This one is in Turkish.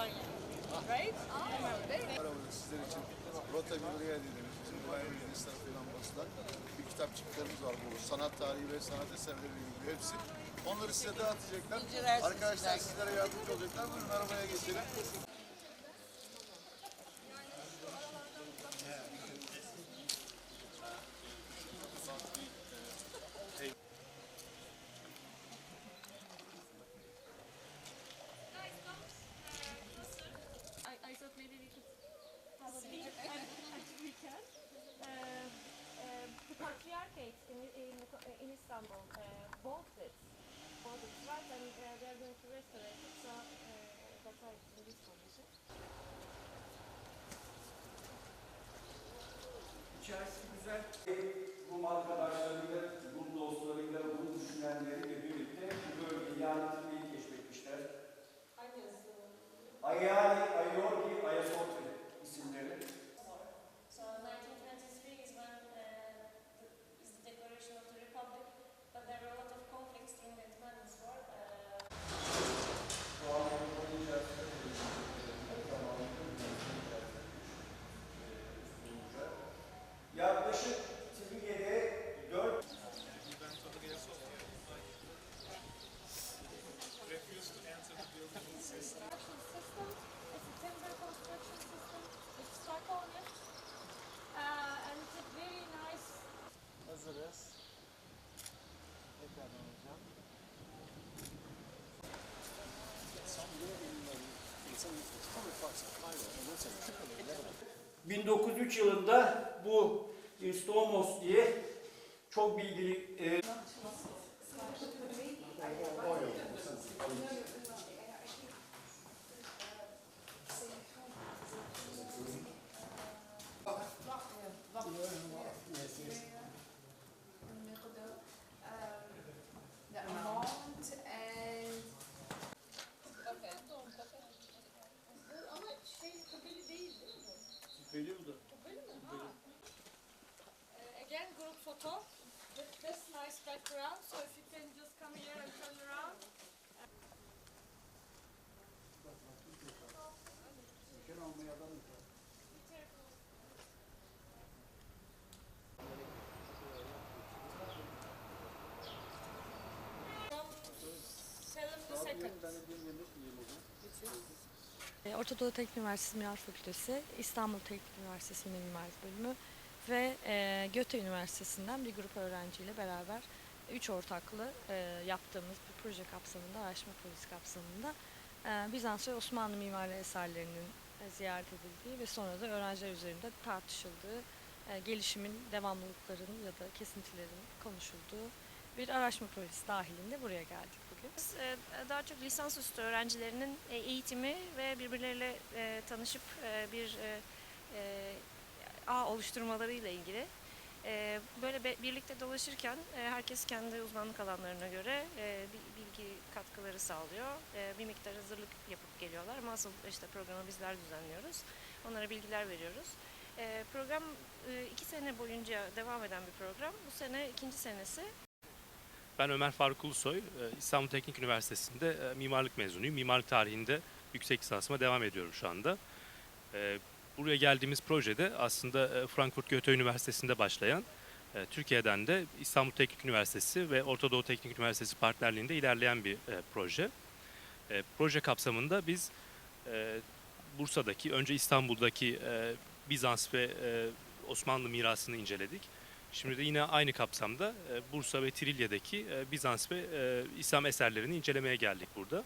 Right? Sizler için Rota Milriye dediğimiz bizim Bayern Mühendis tarafından basılan bir kitapçıklarımız var bu sanat tarihi ve sanat eserleriyle ilgili hepsi. Onları size dağıtacaklar. Arkadaşlar sizlere yardımcı olacaklar. Buyurun arabaya geçelim. İn, in Istanbul uh, bought it, right? And uh, they are going to restore it. So uh, that's why it's in this condition. İçerisi güzel. Rum arkadaşlarıyla, Rum dostlarıyla, Rum düşünenleriyle birlikte bu bölgeyi lanetliği keşfetmişler. Ayali, Ayorgi, 1903 yılında bu Instomos diye çok bilgili e, photo with this nice background. So if you can just come here and turn around. Orta Teknik Üniversitesi Mimar Fakültesi, İstanbul Teknik Üniversitesi Mimarlık Bölümü ve e, Göte Üniversitesi'nden bir grup öğrenciyle beraber üç ortaklı e, yaptığımız bir proje kapsamında, araştırma projesi kapsamında e, Bizans ve Osmanlı mimari eserlerinin e, ziyaret edildiği ve sonra da öğrenciler üzerinde tartışıldığı, e, gelişimin devamlılıkların ya da kesintilerin konuşulduğu bir araştırma projesi dahilinde buraya geldik bugün. Biz e, daha çok lisansüstü öğrencilerinin e, eğitimi ve birbirleriyle e, tanışıp e, bir e, e, ağ oluşturmalarıyla ilgili. Böyle birlikte dolaşırken herkes kendi uzmanlık alanlarına göre bi- bilgi katkıları sağlıyor. Bir miktar hazırlık yapıp geliyorlar ama asıl işte programı bizler düzenliyoruz. Onlara bilgiler veriyoruz. Program iki sene boyunca devam eden bir program. Bu sene ikinci senesi. Ben Ömer Faruk Ulusoy, İstanbul Teknik Üniversitesi'nde mimarlık mezunuyum. Mimarlık tarihinde yüksek lisansıma devam ediyorum şu anda. Buraya geldiğimiz projede aslında e, Frankfurt Goethe Üniversitesi'nde başlayan, e, Türkiye'den de İstanbul Teknik Üniversitesi ve Orta Doğu Teknik Üniversitesi partnerliğinde ilerleyen bir e, proje. Proje kapsamında biz Bursa'daki, önce İstanbul'daki Bizans ve Osmanlı mirasını inceledik. Şimdi de yine aynı kapsamda Bursa ve Trilya'daki Bizans ve İslam eserlerini incelemeye geldik burada.